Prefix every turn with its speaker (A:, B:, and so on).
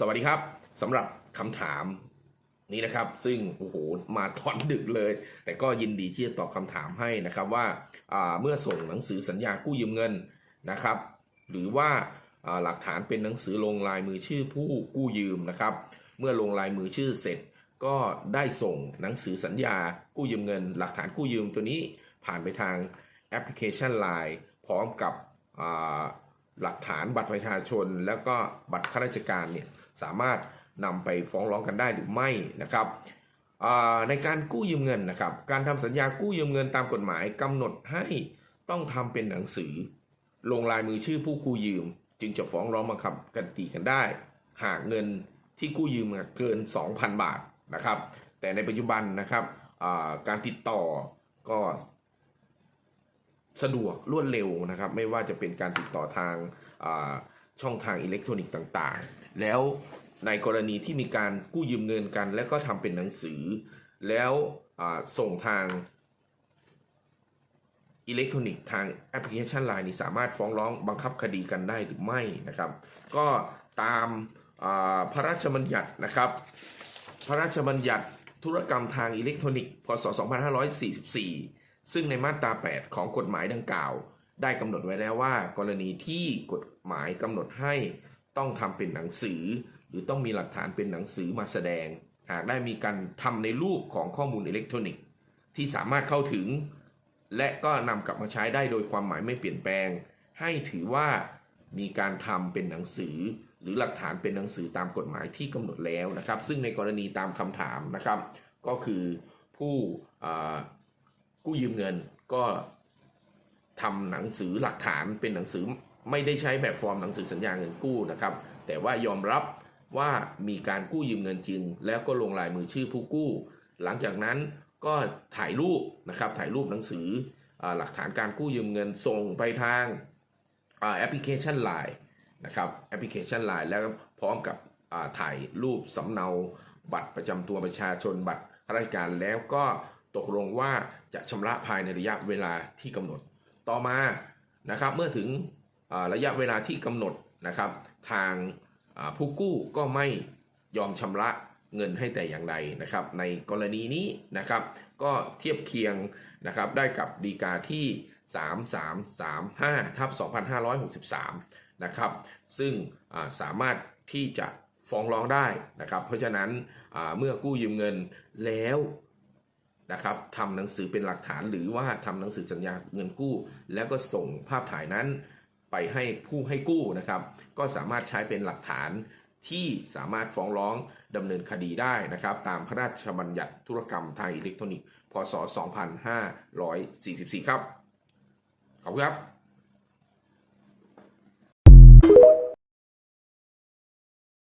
A: สวัสดีครับสำหรับคำถามนี้นะครับ ซึ่งโอ้โหมาตอนดึกเลย แต่ก็ยินดีที่จะตอบคำถามให้นะครับว่าเมื่อส่งหนังสือสัญญากู้ยืมเงินนะครับ หรือว่าหลักฐานเป็นหนังสือลงลายมือชื่อผู้กู้ยืมนะครับ เมื่อลงลายมือชื่อเสร็จ ก็ได้ส่งหนังสือสัญญากู้ยืมเงิน หลักฐานกู้ยืมตัวนี้ผ่านไปทางแอปพลิเคชัน Line พร้อมกับหลักฐานบัตรประชาชน แล้วก็บัตรข้าราชการเนี่ย สามารถนำไปฟ้องร้องกันได้หรือไม่นะครับในการกู้ยืมเงินนะครับ การทำสัญญากู้ยืมเงินตามกฎหมายกำหนดให้ต้องทำเป็นหนังสือ ลงลายมือชื่อผู้กู้ยืม จึงจะฟ้องร้องบังคับกันตีกันได้ หากเงินที่กู้ยืมมาเกิน 2,000 บาทนะครับ แต่ในปัจจุบันนะครับการติดต่อก็สะดวกรวดเร็วนะครับ ไม่ว่าจะเป็นการติดต่อทางา ช่องทางอิเล็กทรอนิกส์ต่างๆ แล้วในกรณีที่มีการกู้ยืมเงินกัน แล้วก็ทำเป็นหนังสือ แล้วส่งทางอิเล็กทรอนิกส์ทางแอปพลิเคชัน Line นี่สามารถฟ้องร้องบังคับคดีกันได้หรือไม่นะครับ ก็ตามพระราชบัญญัตินะครับ พระราชบัญญัติธุรกรรมทางอิเล็กทรอนิกส์ พศ 2544 ซึ่งในมาตรา 8 ของกฎหมายดังกล่าว ได้กำหนดไว้แล้วว่า กรณีที่กฎหมายกำหนดให้ต้องทำเป็นหนังสือ หรือต้องมีหลักฐานเป็นหนังสือมาแสดง หากได้มีการทำในรูปของข้อมูลอิเล็กทรอนิกส์ ที่สามารถเข้าถึง และก็นำกลับมาใช้ได้โดยความหมายไม่เปลี่ยนแปลง ให้ถือว่ามีการทำเป็นหนังสือ หรือหลักฐานเป็นหนังสือตามกฎหมายที่กำหนดแล้วนะครับ ซึ่งในกรณีตามคำถามนะครับ ก็คือผู้กู้ยืมเงินก็ ทำหนังสือหลักฐานเป็นหนังสือไม่ได้ใช้แบบฟอร์มหนังสือสัญญาเงินกู้นะครับ แต่ว่ายอมรับว่ามีการกู้ยืมเงินจริง แล้วก็ลงลายมือชื่อผู้กู้ หลังจากนั้นก็ถ่ายรูปนะครับถ่ายรูปหนังสืออหลักฐานการกู้ยืมเงินส่งไปทางอแอปพลิเคชัน Line นะครับแอปพลิเคชัน Line แล้วพร้อมกับถ่ายรูปสำเนาบัตรประจำตัวประชาชนบัตรราชการแล้วก็ตกลงว่าจะชำระภายในระยะเวลาที่กำหนด ต่อมานะครับเมื่อถึงระยะเวลาที่กำหนดนะครับ ทางผู้กู้ก็ไม่ยอมชำระเงินให้แต่อย่างใดนะครับ ในกรณีนี้นะครับ ก็เทียบเคียงนะครับได้กับดีกาที่ 3335ทับ2563 นะครับ ซึ่งสามารถที่จะฟ้องร้องได้นะครับ เพราะฉะนั้นเมื่อกู้ยืมเงินแล้ว นะครับทำหนังสือเป็นหลักฐานหรือว่าทำหนังสือสัญญาเงินกู้ แล้วก็ส่งภาพถ่ายนั้นไปให้ผู้ให้กู้นะครับ ก็สามารถใช้เป็นหลักฐานที่สามารถฟ้องร้องดำเนินคดีได้นะครับ ตามพระราชบัญญัติธุรกรรมทางอิเล็กทรอนิกส์ พศ 2544 ครับ ขอบคุณครับ